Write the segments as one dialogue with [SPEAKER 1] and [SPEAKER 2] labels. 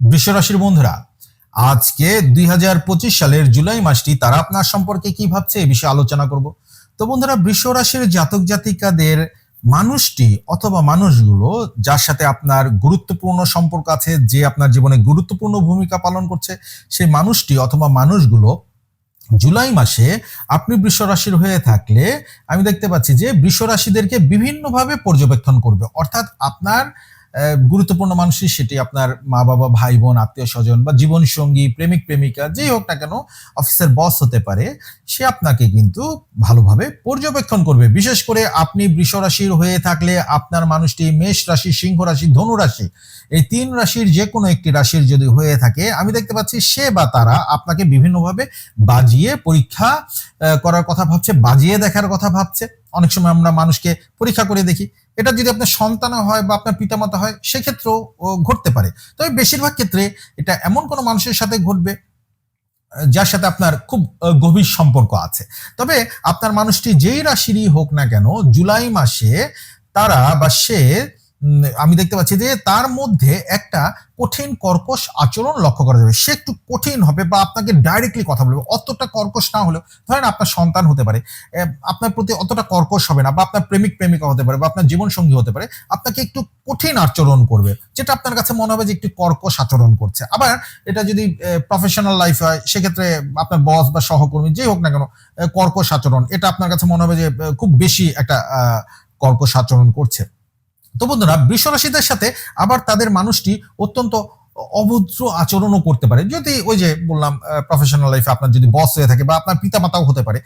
[SPEAKER 1] বৃষরাশির বন্ধুরা, আজকে দুই হাজার পঁচিশ সালের জুলাই মাসটি তারা আপনার সম্পর্কে কি ভাবছে এই বিষয়ে আলোচনা করব। তো বন্ধুরা বৃষ রাশির জাতক জাতিকাদের মানুষটি অথবা মানুষগুলো যার সাথে আপনার গুরুত্বপূর্ণ সম্পর্ক আছে, যে আপনার জীবনে গুরুত্বপূর্ণ ভূমিকা পালন করছে, সেই মানুষটি অথবা মানুষগুলো জুলাই মাসে আপনি বৃষ রাশির হয়ে থাকলে আমি দেখতে পাচ্ছি যে বৃষ রাশিদেরকে বিভিন্নভাবে পর্যবেক্ষণ করবে। অর্থাৎ আপনার গুরুত্বপূর্ণ মানুষই সেটি আপনার মা বাবা, ভাই বোন, আত্মীয় স্বজন বা জীবন সঙ্গী, প্রেমিক, প্রেমিকা, যেই হোক না কেন অফিসের বস হতে পারে, সে আপনাকে কিন্তু ভালোভাবে পর্যবেক্ষণ করবে। বিশেষ করে আপনি বৃষ রাশির হয়ে থাকলে আপনার মানুষটি মেষ রাশি, সিংহ রাশি, ধনু রাশি, এই তিন রাশির যে কোনো একটি রাশির যদি হয়ে থাকে, আমি দেখতে পাচ্ছি সে বা তারা আপনাকে বিভিন্নভাবে বাজিয়ে পরীক্ষা করার কথা ভাবছে, বাজিয়ে দেখার কথা ভাবছে। অনেক সময় আমরা মানুষকে পরীক্ষা করে দেখি। এটা যদি আপনার সন্তানও হয় বা আপনার পিতামাতা হয়, সেক্ষেত্রেও ঘটতে পারে। তবে বেশিরভাগ ক্ষেত্রে এটা এমন কোনো মানুষের সাথে ঘটবে যার সাথে আপনার খুব গভীর সম্পর্ক আছে। তবে আপনার মানুষটি যেই রাশিরই হোক না কেন, জুলাই মাসে তারা বা সে আমি দেখতে পাচ্ছি যে তার মধ্যে একটা কঠিন কর্কশ আচরণ লক্ষ্য করা যাবে। সে একটু কঠিন হবে বা আপনাকে ডাইরেক্টলি কথা বলবে। অতটা কর্কশ না হলেও ধরেন আপনার সন্তান হতে পারে আপনার প্রতি অতটা কর্কশ হবে না বা আপনার প্রেমিক প্রেমিকা হতে পারে বা আপনার জীবন সঙ্গী হতে পারে, আপনাকে একটু কঠিন আচরণ করবে, যেটা আপনার কাছে মনে হবে যে একটু কর্কশ আচরণ করছে। আবার এটা যদি প্রফেশনাল লাইফ হয়, সেক্ষেত্রে আপনার বস বা সহকর্মী যেই হোক না কেন কর্কশ আচরণ, এটা আপনার কাছে মনে হবে যে খুব বেশি একটা কর্কশ আচরণ করছে। তো বন্ধুরা, বৃষরাশিদের সাথে আবার তাদের মানুষটি অত্যন্ত অভদ্র আচরণও করতে পারে। যদি ওই যে বললাম প্রফেশনাল লাইফে আপনার যদি বস হয়ে থাকে বা আপনার পিতামাতাও হতে পারে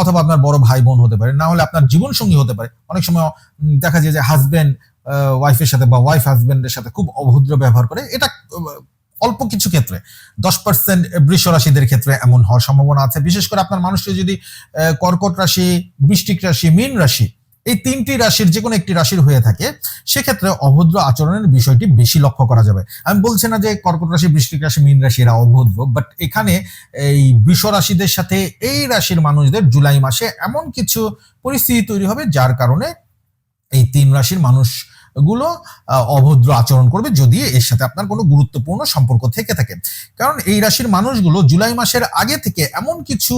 [SPEAKER 1] অথবা আপনার বড় ভাই বোন হতে পারে, না হলে আপনার জীবন সঙ্গী হতে পারে। অনেক সময় দেখা যায় যে হাজব্যান্ড ওয়াইফের সাথে বা ওয়াইফ হাজব্যান্ডের সাথে খুব অভদ্র ব্যবহার করে। এটা অল্প কিছু ক্ষেত্রে, দশ পার্সেন্ট বৃষ রাশিদের ক্ষেত্রে এমন হওয়ার সম্ভাবনা আছে। বিশেষ করে আপনার মানুষটি যদি কর্কট রাশি, বৃষ্টিক রাশি, মীন রাশি এই তিনটি রাশির যে কোনো একটি রাশির হয়ে থাকে সেক্ষেত্রে অভদ্র আচরণের বিষয়টি বেশি লক্ষ্য করা যাবে। আমি বলছি না যে কর্কট রাশি বৃষ্টিক রাশি মীন রাশি এরা অভদ্র বাট এখানে এই বৃষ রাশিদের সাথে এই রাশির মানুষদের জুলাই মাসে এমন কিছু পরিস্থিতি তৈরি হবে যার কারণে এই তিন রাশির মানুষগুলো আহ, অভদ্র আচরণ করবে যদি এর সাথে আপনার কোনো গুরুত্বপূর্ণ সম্পর্ক থেকে থাকে। কারণ এই রাশির মানুষগুলো জুলাই মাসের আগে থেকে এমন কিছু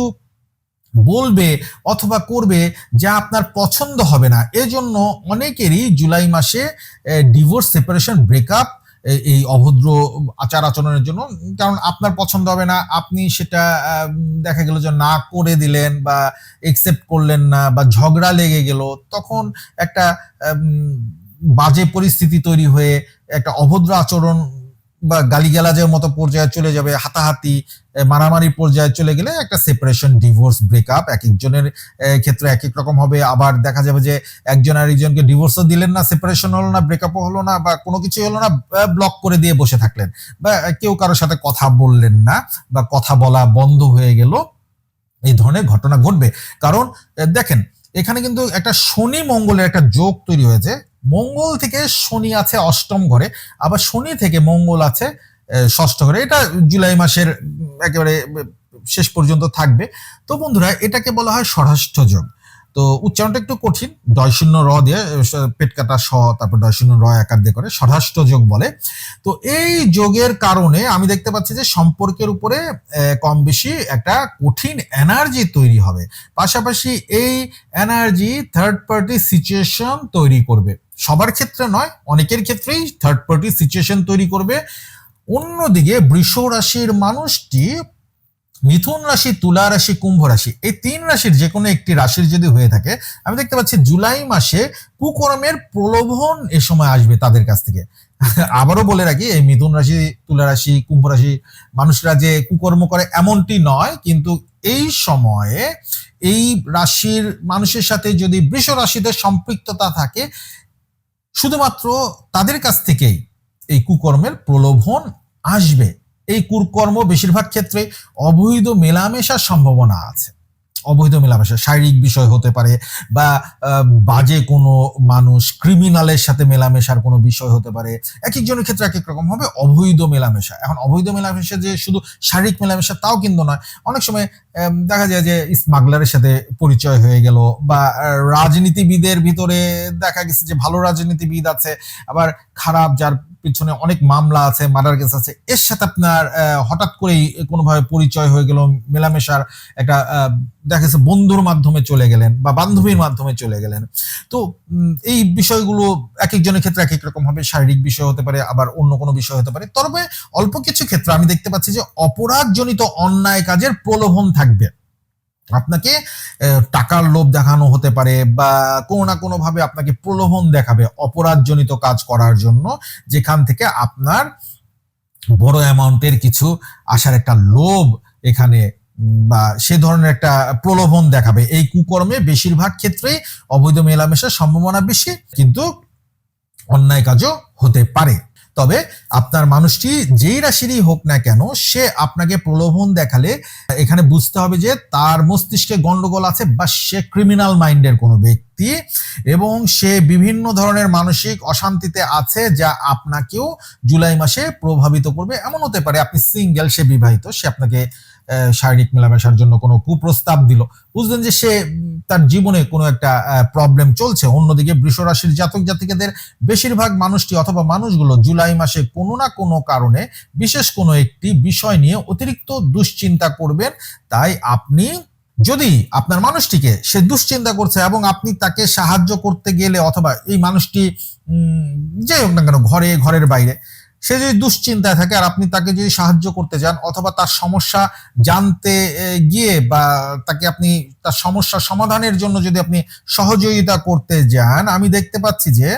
[SPEAKER 1] বলবে অথবা করবে যা আপনার পছন্দ হবে না। এজন্য অনেকেরই জুলাই মাসে ডিভোর্স সেপারেশন ব্রেকআপ এই অভদ্র আচার আচরণের জন্য, কারণ আপনার পছন্দ হবে না, আপনি সেটা দেখা গেল যে না করে দিলেন বা একসেপ্ট করলেন না বা ঝগড়া লেগে গেল, তখন একটা বাজে পরিস্থিতি তৈরি হয়ে একটা অভদ্র আচরণ বা গালিগালাজের মতো পর্যায়ে চলে যাবে, হাতাহাতি মারামারি পর্যায়ে চলে গেলে একটা সেপারেশন ডিভোর্স ব্রেকআপ এক একজনের ক্ষেত্রে এক এক রকম হবে। আবার দেখা যাবে যে একজন আর একজনকে ডিভোর্সও দিলেন না সেপারেশন হলো না ব্রেকআপও হলো না, বা কোনো কিছুই হলো না ব্লক করে দিয়ে বসে থাকলেন। বা কেউ কারোর সাথে কথা বললেন না, বা কথা বলা বন্ধ হয়ে গেল, এই ধরনের ঘটনা ঘটবে। কারণ দেখেন, এখানে কিন্তু একটা শনি মঙ্গলের একটা যোগ তৈরি হয়েছে। মঙ্গল থেকে শনি আছে অষ্টম ঘরে, আবার শনি থেকে মঙ্গল আছে ষষ্ঠ ঘরে। এটা জুলাই মাসের একেবারে শেষ পর্যন্ত থাকবে। তো বন্ধুরা, এটাকে বলা হয় স্বরাষ্ট্র যোগ। তো উচ্চারণটা একটু কঠিন। দয় শূন্য র দিয়ে পেট কাটা স, তারপর দয় শূন্য র আকার দিয়ে করে ষষ্ঠ যোগ বলে। তো এই যোগের কারণে আমি দেখতে পাচ্ছি যে সম্পর্কের উপরে কম বেশি একটা কঠিন এনার্জি তৈরি হবে। পাশাপাশি এই এনার্জি থার্ড পার্টি সিচুয়েশন তৈরি করবে। সবার ক্ষেত্রে নয়, অনেকের ক্ষেত্রেই থার্ড পার্টি সিচুয়েশন তৈরি করবে। অন্যদিকে বৃষ রাশির মানুষটি মিথুন রাশি, তুলা রাশি, কুম্ভ রাশি, এই তিন রাশির যে কোনো একটি রাশির যদি হয়ে থাকে, আমি দেখতে পাচ্ছি জুলাই মাসে কুকর্মের প্রলোভন এ সময় আসবে তাদের কাছ থেকে। আবারও বলে রাখি, এই মিথুন রাশি, তুলা রাশি, কুম্ভ রাশি, মানুষরা যে কুকর্ম করে এমনটি নয়, কিন্তু এই সময়ে এই রাশির মানুষের সাথে যদি বৃষ রাশিদের সম্পৃক্ততা থাকে, শুধুমাত্র তাদের কাছ থেকেই এই কুকর্মের প্রলোভন আসবে। এই কুরকর্ম বেশিরভাগ ক্ষেত্রে অবৈধ মেলামেশার সম্ভাবনা আছে। অবৈধ মেলামেশা, শারীরিক বিষয় হতে পারে বা বাজে কোনো মানুষ ক্রিমিনালের সাথে মেলামেশার কোনো বিষয় হতে পারে। এক একজনের ক্ষেত্রে এক এক রকম হবে। অবৈধ মেলামেশা। এখন অবৈধ মেলামেশা যে শুধু শারীরিক মেলামেশা তাও কিন্তু নয়। অনেক সময় দেখা যায় যে স্মাগলারের সাথে পরিচয় হয়ে গেল বা রাজনীতিবিদের ভিতরে দেখা গেছে যে ভালো রাজনীতিবিদ আছে, আবার খারাপ যার পিছনে অনেক মামলা আছে, মার্ডার কেস আছে, এর সাথে আপনার হঠাৎ করেই কোনোভাবে পরিচয় হয়ে গেল, মেলামেশার একটা দেখা গেছে বন্ধুর মাধ্যমে চলে গেলেন বা বান্ধবীর মাধ্যমে চলে গেলেন। তো এই বিষয়গুলো এক একজনের ক্ষেত্রে এক এক রকম হবে, শারীরিক বিষয় হতে পারে, আবার অন্য কোনো বিষয় হতে পারে। তবে অল্প কিছু ক্ষেত্রে আমি দেখতে পাচ্ছি যে অপরাধজনিত অন্যায় কাজের প্রলোভন থাকবে। আপনাকে টাকার লোভ দেখানো হতে পারে বা কোনো না কোনো ভাবে আপনাকে প্রলোভন দেখাবে অপরাধজনিত কাজ করার জন্য, যেখান থেকে আপনার বড় অ্যামাউন্টের কিছু আসার একটা লোভ এখানে বা সে ধরনের একটা প্রলোভন দেখাবে। এই কুকর্মে বেশিরভাগ ক্ষেত্রেই অবৈধ মেলামেশার সম্ভাবনা বেশি, কিন্তু অন্যায় কাজও হতে পারে। তবে আপনার মানুষটি যেই রাশিরই হোক না কেন, সে আপনাকে প্রলোভন দেখালে এখানে বুঝতে হবে যে তার মস্তিষ্কে গন্ডগোল আছে বা সে ক্রিমিনাল মাইন্ডের কোনো ব্যক্তি এবং সে বিভিন্ন ধরনের মানসিক অশান্তিতে আছে যা আপনাকেও জুলাই মাসে প্রভাবিত করবে। এমন হতে পারে আপনি সিঙ্গেল সে বিবাহিত, সে আপনাকে শারীরিক মেলামেশার জন্য কোনো কুপ্রস্তাব দিল। বুঝলেন যে সে তার জীবনে কোনো একটা প্রবলেম চলছে। অন্যদিকে বৃষ রাশির জাতক জাতিকাদের বেশিরভাগ মানুষটি অথবা মানুষগুলো জুলাই মাসে কোনো না কোনো কারণে বিশেষ কোনো একটি বিষয় নিয়ে অতিরিক্ত দুশ্চিন্তা করবেন। তাই আপনি যদি আপনার মানুষটিকে সে দুশ্চিন্তা করছে এবং আপনি তাকে সাহায্য করতে গেলে অথবা এই মানুষটি যাই হোক না কেন, ঘরে, ঘরের বাইরে সে যদি দুশ্চিন্তায় থাকে আর আপনি তাকে যদি সাহায্য করতে যান অথবা তার সমস্যা জানতে গিয়ে বা তাকে আপনি তার সমস্যা সমাধানের জন্য যদি আপনি সহযোগিতা করতে যান, আমি দেখতে পাচ্ছি যে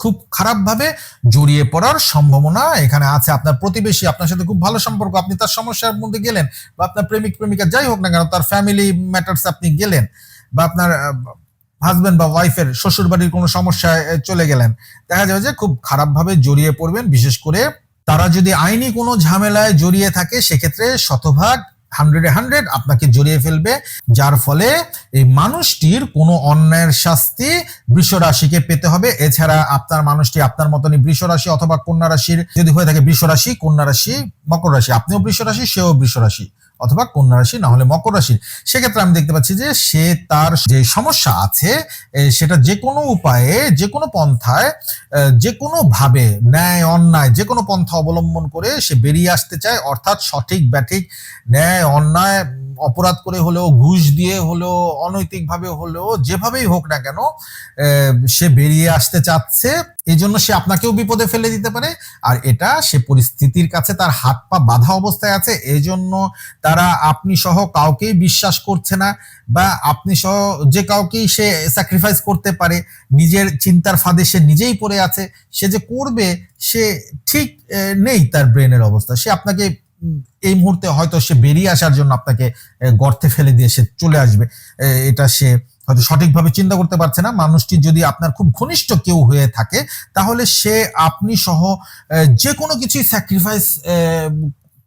[SPEAKER 1] খুব খারাপভাবে জড়িয়ে পড়ার সম্ভাবনা এখানে আছে। আপনার প্রতিবেশী, আপনার সাথে খুব ভালো সম্পর্ক, আপনি তার সমস্যার মধ্যে গেলেন বা আপনার প্রেমিক, প্রেমিকা যাই হোক না কেন, তার ফ্যামিলি ম্যাটার্স আপনি গেলেন বা আপনার হাজবেন্ড বা ওয়াইফের শ্বশুর বাড়ির কোনো সমস্যায় চলে গেলেন। দেখা যাবে যে খুব খারাপভাবে জড়িয়ে পড়বেন, বিশেষ করে তারা যদি আইনি কোনো ঝামেলায় জড়িয়ে থাকে, সেক্ষেত্রে শতভাগ হান্ড্রেডে হান্ড্রেড আপনাকে জড়িয়ে ফেলবে। যার ফলে এই মানুষটির কোনো অন্যায়ের শাস্তি বৃষ রাশিকে পেতে হবে। এছাড়া আপনার মানুষটি আপনার মতনই বৃষ রাশি অথবা কন্যা রাশির যদি হয়ে থাকে বৃষ রাশি কন্যা রাশি মকর রাশি। আপনিও বৃষ রাশি সেও বৃষ রাশি অথবা কন্যা রাশি, না হলে মকর রাশি। সেক্ষেত্রে আমি দেখতে পাচ্ছি যে সে তার যে সমস্যা আছে সেটা যে কোনো উপায়ে, যে কোনো পন্থায় যে কোনো ভাবে ন্যায়, অন্যায়, যে কোনো পন্থা অবলম্বন করে সে বেরিয়ে আসতে চায়। অর্থাৎ সঠিক, ব্যাঠিক, ন্যায়, অন্যায়, অপরাধ করে হলেও, ঘুষ দিয়ে হলেও, অনৈতিকভাবে হলেও, যেভাবেই হোক না কেন সে বেরিয়ে আসতে চাচ্ছে। এই জন্য সে আপনাকেও বিপদে ফেলে দিতে পারে, আর এটা সে পরিস্থিতির কাছে তার হাত পা বাধা অবস্থায় আছে এই জন্য তারা আপনি সহ কাউকেই বিশ্বাস করছে না, বা আপনি সহ যে কাউকেই সে স্যাক্রিফাইস করতে পারে, নিজের চিন্তার ফাঁদে সে নিজেই পড়ে আছে, সে যে করবে, সে ঠিক নেই তার ব্রেনের অবস্থা। সে আপনাকে এই মুহূর্তে হয়তো সে বেরিয়ে আসার জন্য আপনাকে গর্তে ফেলে দিয়ে সে চলে আসবে এটা সে হয়তো সঠিকভাবে চিন্তা করতে পারছে না। মানুষটি যদি আপনার খুব ঘনিষ্ঠ কেউ হয়ে থাকে, তাহলে সে, আপনি সহ যে কোনো কিছুই স্যাক্রিফাইস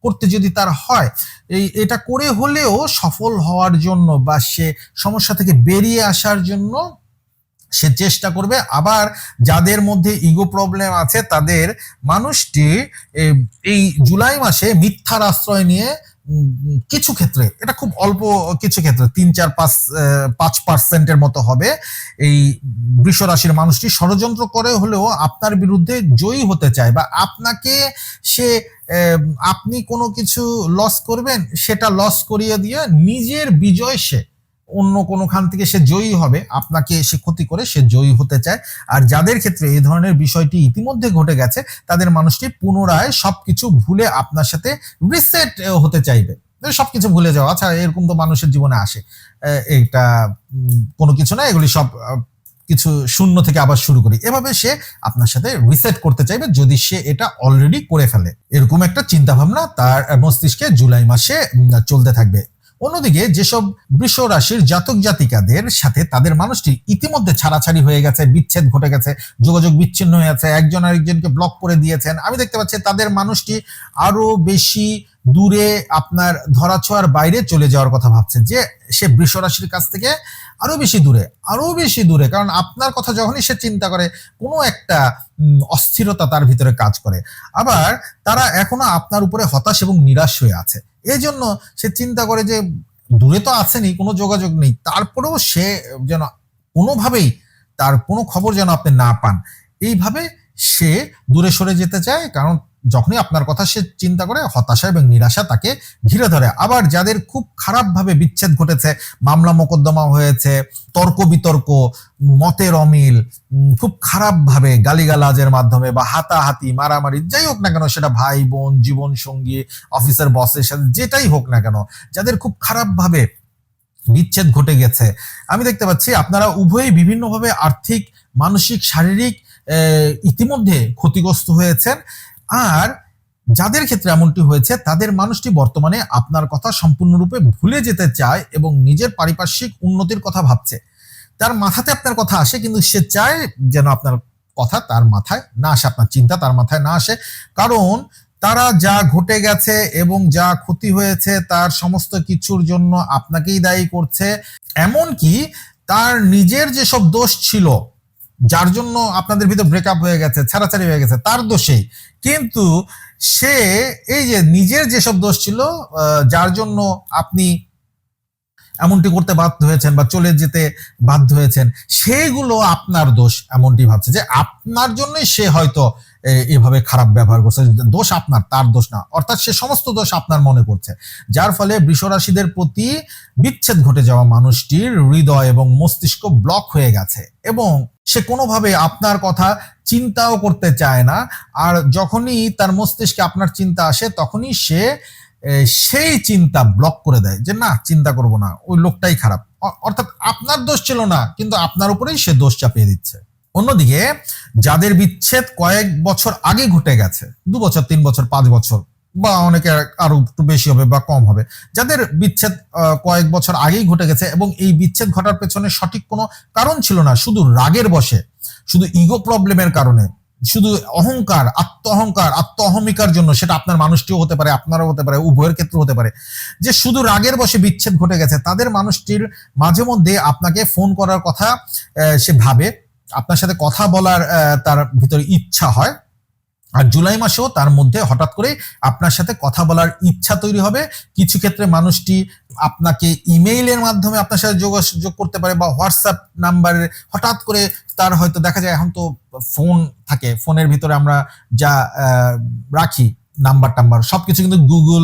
[SPEAKER 1] করতে যদি তার হয়, এই, এটা করে হলেও সফল হওয়ার জন্য বা সে সমস্যা থেকে বেরিয়ে আসার জন্য সে চেষ্টা করবে। আবার যাদের মধ্যে ইগো প্রবলেম আছে, তাদের মানুষটি এই জুলাই মাসে মিথ্যার আশ্রয় নিয়ে কিছু ক্ষেত্রে, এটা খুব অল্প কিছু ক্ষেত্রে, তিন, চার, পাঁচ পাঁচ পার্সেন্টের মতো হবে। এই বৃষ রাশির মানুষটি ষড়যন্ত্র করে হলেও আপনার বিরুদ্ধে জয়ী হতে চায় বা আপনাকে সে আপনি কোনো কিছু লস করবেন, সেটা লস করিয়ে দিয়ে নিজের বিজয় সে অন্য কোনোখান থেকে সে জয়ী হবে, আপনাকে সে ক্ষতি করে সে জয়ী হতে চায়। আর যাদের ক্ষেত্রে এই ধরনের বিষয়টি ইতিমধ্যে ঘটে গেছে, তাদের মানুষটি পুনরায় সবকিছু ভুলে আপনার সাথে রিসেট হতে চাইবে। সবকিছু ভুলে যাওয়া আচ্ছা এরকম তো মানুষের জীবনে আসে। এটা কোনো কিছু না, এগুলি সব কিছু শূন্য থেকে আবার শুরু করি। এভাবে সে আপনার সাথে রিসেট করতে চাইবে যদি সে এটা অলরেডি করে ফেলে। এরকম একটা চিন্তা ভাবনা তার মস্তিষ্কে জুলাই মাসে চলতে থাকবে। অন্যদিকে যেসব বৃষ রাশির জাতক জাতিকাদের সাথে তাদের মানুষটি ইতিমধ্যে ছাড়াছাড়ি হয়ে গেছে, বিচ্ছেদ ঘটে গেছে, যোগাযোগ বিচ্ছিন্ন হয়ে গেছে একজন আরেকজনকে ব্লক করে দিয়েছেন। আমি দেখতে পাচ্ছি তাদের মানুষটি আরও বেশি দূরে আপনার ধরাছোঁয়ার বাইরে চলে যাওয়ার কথা ভাবছেন যে সে বৃষ রাশির কাছ থেকে আরও বেশি দূরে, আরও বেশি দূরে, কারণ আপনার কথা যখনই সে চিন্তা করে, কোনো একটা অস্থিরতা তার ভিতরে কাজ করে। আবার তারা এখনও আপনার উপরে হতাশ এবং নিরাশ হয়ে আছে। এই জন্য সে চিন্তা করে যে দূরে তো আসেনি, কোনো যোগাযোগ নেই। তারপরেও সে যেন কোনোভাবেই তার কোনো খবর যেন আপনি না পান। এইভাবে সে দূরে সরে যেতে চায়, কারণ যখনই আপনার কথা সে চিন্তা করে, হতাশা এবং নিরাশা তাকে ঘিরে ধরে। আবার যাদের খুব খারাপভাবে বিচ্ছেদ ঘটেছে, মামলা মোকদ্দমা হয়েছে, তর্ক বিতর্ক, মতের অমিল খুব খারাপভাবে গালিগালাজের মাধ্যমে বা হাতাহাতি, মারামারি, যাই হোক না কেন, সেটা ভাই, বোন, জীবন সঙ্গী, অফিসের বসের সাথে, যেটাই হোক না কেন, যাদের খুব খারাপভাবে বিচ্ছেদ ঘটে গেছে, আমি দেখতে পাচ্ছি আপনারা উভয়ই বিভিন্নভাবে আর্থিক, মানসিক, শারীরিক ইতিমধ্যে ক্ষতিগ্রস্ত হয়েছেন। আর যাদের ক্ষেত্রে এমনটি হয়েছে, তাদের মানুষটি বর্তমানে আপনার কথা সম্পূর্ণরূপে ভুলে যেতে চায় এবং নিজের পারিপার্শ্বিক উন্নতির কথা ভাবছে। তার মাথাতে আপনার কথা আসে, কিন্তু সে চায় যেন আপনার কথা তার মাথায় না আসে, আপনার চিন্তা তার মাথায় না আসে। কারণ তারা যা ঘটে গেছে এবং যা ক্ষতি হয়েছে, তার সমস্ত কিছুর জন্য আপনাকেই দায়ী করছে। এমনকি তার নিজের যেসব দোষ ছিল যার জন্য আপনাদের ভিতর ব্রেকআপ হয়ে গেছে, ছাড়াছাড়ি হয়ে গেছে, তার দোষেই কিন্তু সে এই যে নিজের যেসব দোষ ছিল যার জন্য আপনি এমনটি করতে বাধ্য হয়েছেন বা চলে যেতে বাধ্য হয়েছেন, সেইগুলো আপনার দোষ এমনটি ভাবছে যে আপনার জন্যই সে হয়তো এভাবে খারাপ ব্যবহার করছে। দোষ আপনার, তার দোষ না। অর্থাৎ সে সমস্ত দোষ আপনার মনে করছে। যার ফলে বৃষরাশিদের প্রতি বিচ্ছেদ ঘটে যাওয়া মানুষটির হৃদয় এবং মস্তিষ্ক ব্লক হয়ে গেছে এবং সে কোনোভাবে আপনার কথা চিন্তাও করতে চায় না। আর যখনই তার মস্তিষ্কে আপনার চিন্তা আসে, তখনই সে সেই চিন্তা ব্লক করে দেয় যে, না, চিন্তা করব না, ওই লোকটাই খারাপ। অর্থাৎ আপনার দোষ ছিল না, কিন্তু আপনার উপরেই সে দোষ চাপিয়ে দিচ্ছে। অন্যদিকে, যাদের বিচ্ছেদ কয়েক বছর আগে ঘটে গেছে, দু বছর, তিন বছর, পাঁচ বছর বা অনেকে আরও একটু বেশি হবে বা কম হবে। যাদের বিচ্ছেদ কয়েক বছর আগেই ঘটে গেছে এবং এই বিচ্ছেদ ঘটার পেছনে সঠিক কোনো কারণ ছিল না, শুধু রাগের বসে, শুধু ইগো প্রবলেমের কারণে, শুধু অহংকার আত্ম অহংকার আত্ম অহমিকার জন্য, সেটা আপনার মানুষটিও হতে পারে, আপনারও হতে পারে, উভয়ের ক্ষেত্রে হতে পারে। যে শুধু রাগের বসে বিচ্ছেদ ঘটে গেছে, তাদের মানুষটির মাঝে মধ্যে আপনাকে ফোন করার কথা সে ভাবে, আপনার সাথে কথা বলার তার ভিতরে ইচ্ছা হয়। আর জুলাই মাসেও তার মধ্যে হঠাৎ করে আপনার সাথে কথা বলার ইচ্ছা তৈরি হবে। কিছু ক্ষেত্রে মানুষটি আপনাকে ইমেইলের মাধ্যমে আপনার সাথে যোগাযোগ করতে পারে বা হোয়াটসঅ্যাপ নাম্বারে হঠাৎ করে তার হয়তো দেখা যায়, এখন তো ফোন থাকে, ফোনের ভিতরে আমরা যা রাখি নাম্বার টাম্বার, সবকিছু কিন্তু গুগল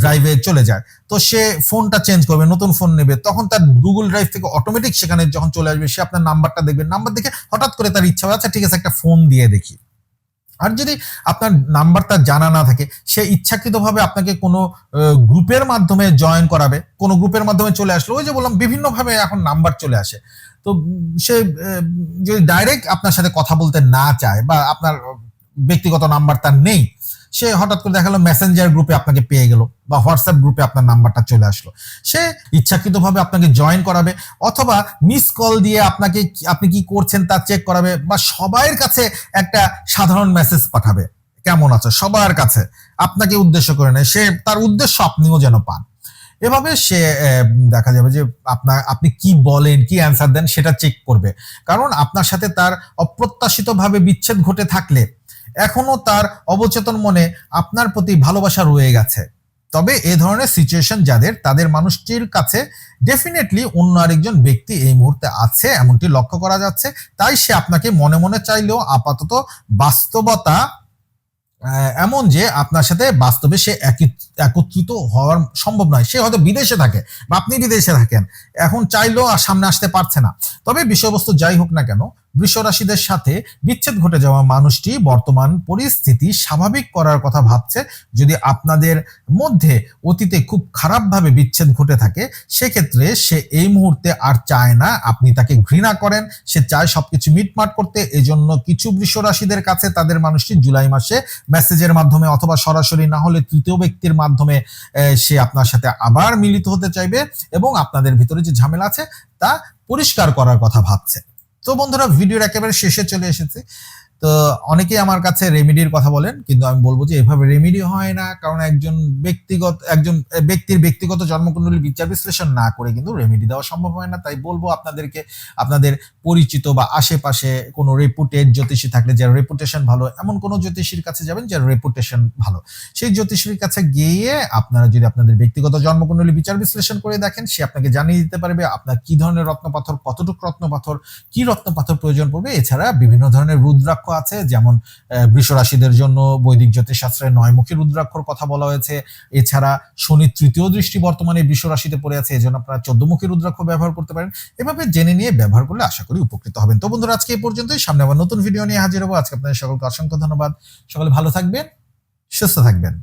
[SPEAKER 1] ড্রাইভে চলে যায়। তো সে ফোনটা চেঞ্জ করবে, নতুন ফোন নেবে, তখন তার গুগল ড্রাইভ থেকে অটোমেটিক সেখানে যখন চলে আসবে, সে আপনার নাম্বারটা দেখবে। নাম্বার দেখে হঠাৎ করে তার ইচ্ছা হবে আচ্ছা ঠিক আছে, একটা ফোন দিয়ে দেখি। আর যদি আপনার নাম্বারটা জানা না থাকে, সে ইচ্ছাকৃতভাবে আপনাকে কোনো গ্রুপের মাধ্যমে জয়েন করাবে, কোনো গ্রুপের মাধ্যমে চলে আসলো, ওই যে বললাম বিভিন্নভাবে এখন নাম্বার চলে আসে। তো সে যদি ডাইরেক্ট আপনার সাথে কথা বলতে না চায় বা আপনার ব্যক্তিগত নাম্বার তার নেই সে হঠাৎ করে দেখাল মেসেঞ্জার গ্রুপে আপনাকে পেয়ে গেল বা হোয়াটসঅ্যাপ গ্রুপে আপনার নাম্বারটা চলে আসলো। সে ইচ্ছাকৃতভাবে আপনাকে জয়েন করাবে অথবা মিস কল দিয়ে আপনাকে আপনি কি করছেন তা চেক করাবে বা সবাইয়ের কাছে একটা সাধারণ মেসেজ পাঠাবে। কেমন আছো? সবার কাছে। আপনাকে উদ্দেশ্য করে নেয়। সে, তার উদ্দেশ্য আপনিও যেন পান। এভাবে সে দেখা যাবে যে আপনার আপনি কি বলেন, কি অ্যান্সার দেন সেটা চেক করবে। কারণ আপনার সাথে তার অপ্রত্যাশিতভাবে বিচ্ছেদ ঘটে থাকলে এখনও তার অবচেতন মনে আপনার প্রতি ভালোবাসা রয়ে গেছে। তবে এ ধরনের সিচুয়েশন যাদের, তাদের মানুষটির কাছে ডেফিনেটলি অন্য আরেকজন ব্যক্তি এই মুহূর্তে আছে, এমনটি লক্ষ্য করা যাচ্ছে। তাই সে আপনাকে মনে মনে চাইলেও আপাতত বাস্তবতা এমন যে আপনার সাথে বাস্তবে সে একত্রিত হওয়ার সম্ভব নয়। সে হয়তো বিদেশে থাকে বা আপনি বিদেশে থাকেন। এখন চাইলেও আর সামনে আসতে পারছে না। তবে বিষয়বস্তু যাই হোক না কেন বৃষ রাশিদের সাথে বিচ্ছেদ ঘটে যাওয়া মানুষটি বর্তমান পরিস্থিতি স্বাভাবিক করার কথা ভাবছে। যদি আপনাদের মধ্যে অতীতে খুব খারাপভাবে বিচ্ছেদ ঘটে থাকে, সেক্ষেত্রে সে এই মুহূর্তে আর চায় না। আপনি তাকে ঘৃণা করেন, সে চায় সবকিছু মিটমাট করতে। এজন্য কিছু বৃষ রাশিদের কাছে তাদের মানুষটি জুলাই মাসে মেসেজের মাধ্যমে অথবা সরাসরি না হলে তৃতীয় ব্যক্তির মাধ্যমে সে আপনার সাথে আবার মিলিত হতে চাইবে এবং আপনাদের ভিতরে যে ঝামেলা আছে, তা পরিষ্কার করার কথা ভাবছে। তো বন্ধুরা ভিডিওর একেবারে শেষে চলে এসেছে। তো অনেকেই আমার কাছে রেমেডির কথা বলেন, কিন্তু আমি বলব যে এভাবে রেমিডি হয় না, কারণ একজন ব্যক্তিগত, একজন ব্যক্তির ব্যক্তিগত জন্মকুণ্ডলী বিচার বিশ্লেষণ না করে কিন্তু রেমেডি দেওয়া সম্ভব হয় না। তাই বলব আপনাদেরকে, আপনাদের পরিচিত বা আশেপাশে কোনো রেপুটেড জ্যোতিষী থাকলে, যার রেপুটেশন ভালো, এমন কোনো জ্যোতিষীর কাছে যাবেন যার রেপুটেশন ভালো। সেই জ্যোতিষীর কাছে গিয়ে আপনারা যদি আপনাদের ব্যক্তিগত জন্মকুণ্ডলী বিচার বিশ্লেষণ করে দেখেন, সে আপনাকে জানিয়ে দিতে পারবে আপনার কি ধরনের রত্নপাথর, কতটুকু রত্নপাথর, কি রত্নপাথর প্রয়োজন পড়বে। এছাড়া বিভিন্ন ধরনের রুদ্রাক্ষ আছে, যেমন বৃষরাশিদের বৃষ রাশিদের জন্য বৈদিক জ্যোতিষশাস্ত্রে নয়মুখী রুদ্রাক্ষর কথা বলা হয়েছে। এছাড়া শনির তৃতীয় দৃষ্টি বর্তমানে বৃষ রাশিতে পড়ে আছে, এজন্য আপনারা চোদ্দমুখী রুদ্রাক্ষ ব্যবহার করতে পারেন। এভাবে জেনে নিয়ে ব্যবহার করলে আশা করি উপকৃত হবেন। তো বন্ধুরা, আজকে এই পর্যন্তই। সামনে আবার নতুন ভিডিও নিয়ে হাজির হব। আজকে আপনাদের সকলকে অসংখ্য ধন্যবাদ। সকলে ভালো থাকবেন, সুস্থ থাকবেন।